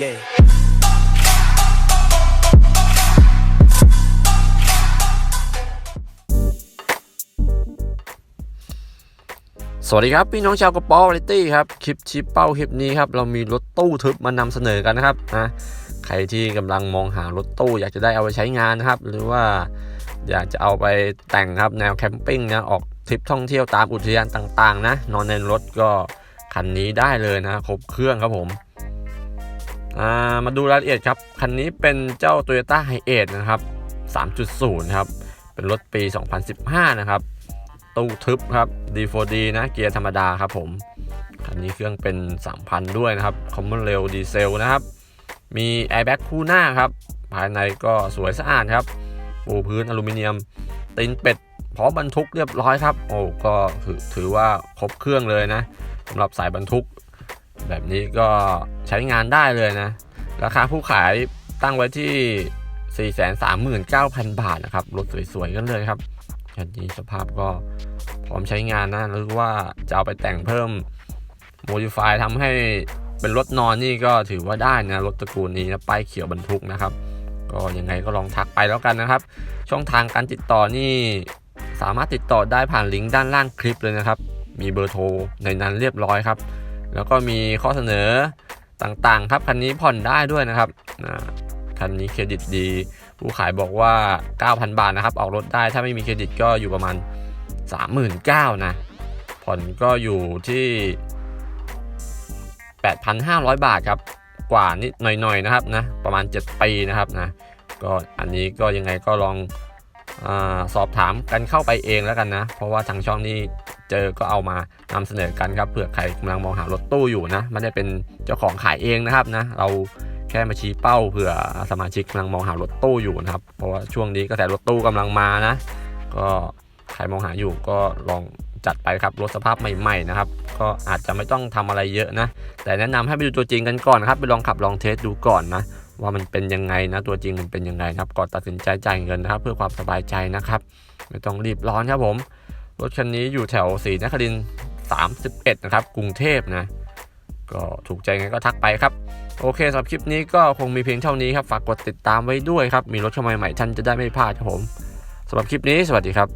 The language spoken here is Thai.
Yeah. สวัสดีครับ พี่น้องชาวกระป๋อวาไรตี้ครับ คลิปชิปเป้าคลิปนี้ครับ เรามีรถตู้ทึบมานำเสนอกันนะครับนะใครที่กำลังมองหารถตู้อยากจะได้เอาไปใช้งานนะครับ หรือว่าอยากจะเอาไปแต่งครับแนวแคมปิ้งนะออกทริปท่องเที่ยวตามอุทยานต่างๆ นะ นอนในรถก็คันนี้ได้เลยนะครบเครื่องครับผม มาดูรายละเอียดครับ คันนี้เป็นเจ้า Toyota h i เอทนะครับ 3.0 ครับ เป็นรถปี 2015 นะครับตู้ทึบครับ D4D นะเกียร์ธรรมดาครับผม คันนี้เครื่องเป็น 3,000 ด้วยนะครับคอมมอนเรลดีเซลนะครับ มีแอร์แบ็กคู่หน้าครับ ภายในก็สวยสะอาดครับปูพื้นอลูมิเนียมตีนเป็ดพร้อมบรรทุกเรียบร้อยครับ โอ้ก็ถือว่าครบเครื่องเลยนะสำหรับสายบรรทุก แบบนี้ก็ใช้งานได้เลยนะ ราคาผู้ขายตั้งไว้ที่ 439,000 บาทนะครับ รถสวยๆกันเลยครับคันนี้สภาพก็พร้อมใช้งานนะหรือว่าจะเอาไปแต่งเพิ่ม modify ทำให้เป็นรถนอนนี่ก็ถือว่าได้นะ รถตระกูลนี้นะป้ายเขียวบรรทุกนะครับ ก็ยังไงก็ลองทักไปแล้วกันนะครับ ช่องทางการติดต่อนี่สามารถติดต่อได้ผ่านลิงก์ด้านล่างคลิปเลยนะครับ มีเบอร์โทรในนั้นเรียบร้อยครับ แล้วก็มีข้อเสนอต่างๆ ครับคันนี้ผ่อนได้ด้วยนะครับนะคันนี้เครดิตดี ผู้ขายบอกว่า 9,000 บาทนะครับ ออกรถได้ถ้าไม่มีเครดิตก็อยู่ประมาณ 39,000นะผ่อนก็อยู่ที่ 8,500 บาทครับกว่านิดหน่อยๆนะครับนะประมาณ 7 ปีนะครับนะก็อันนี้ก็ยังไงก็ลองอสอบถามกันเข้าไปเองแล้วกันนะ เพราะว่าทางช่องนี้ เจอก็เอามานำเสนอกันครับเผื่อใครกำลังมองหารถตู้อยู่นะไม่ได้เป็นเจ้าของขายเองนะครับนะเราแค่มาชี้เป้าเผื่อสมาชิกกำลังมองหารถตู้อยู่นะครับ เพราะว่าช่วงนี้กระแสรถตู้กำลังมานะ ก็ใครมองหาอยู่ก็ลองจัดไปครับรถสภาพใหม่ๆนะครับ ก็อาจจะไม่ต้องทำอะไรเยอะนะ แต่แนะนำให้ไปดูตัวจริงกันก่อนนครับไปลองขับลองเทสดูก่อนนะว่ามันเป็นยังไงนะตัวจริงมันเป็นยังไงนะครับก่อนตัดสินใจจ่ายเงินนะครับ เพื่อความสบายใจนะครับ ไม่ต้องรีบร้อนครับผม รถคันนี้อยู่แถวศรีนครินทร์31 นะครับ กรุงเทพนะ ก็ถูกใจไงก็ทักไปครับ โอเคสำหรับคลิปนี้ก็คงมีเพียงเท่านี้ครับ ฝากกดติดตามไว้ด้วยครับ มีรถเข้ามาใหม่ท่านจะได้ไม่พลาดครับผมสำหรับคลิปนี้สวัสดีครับ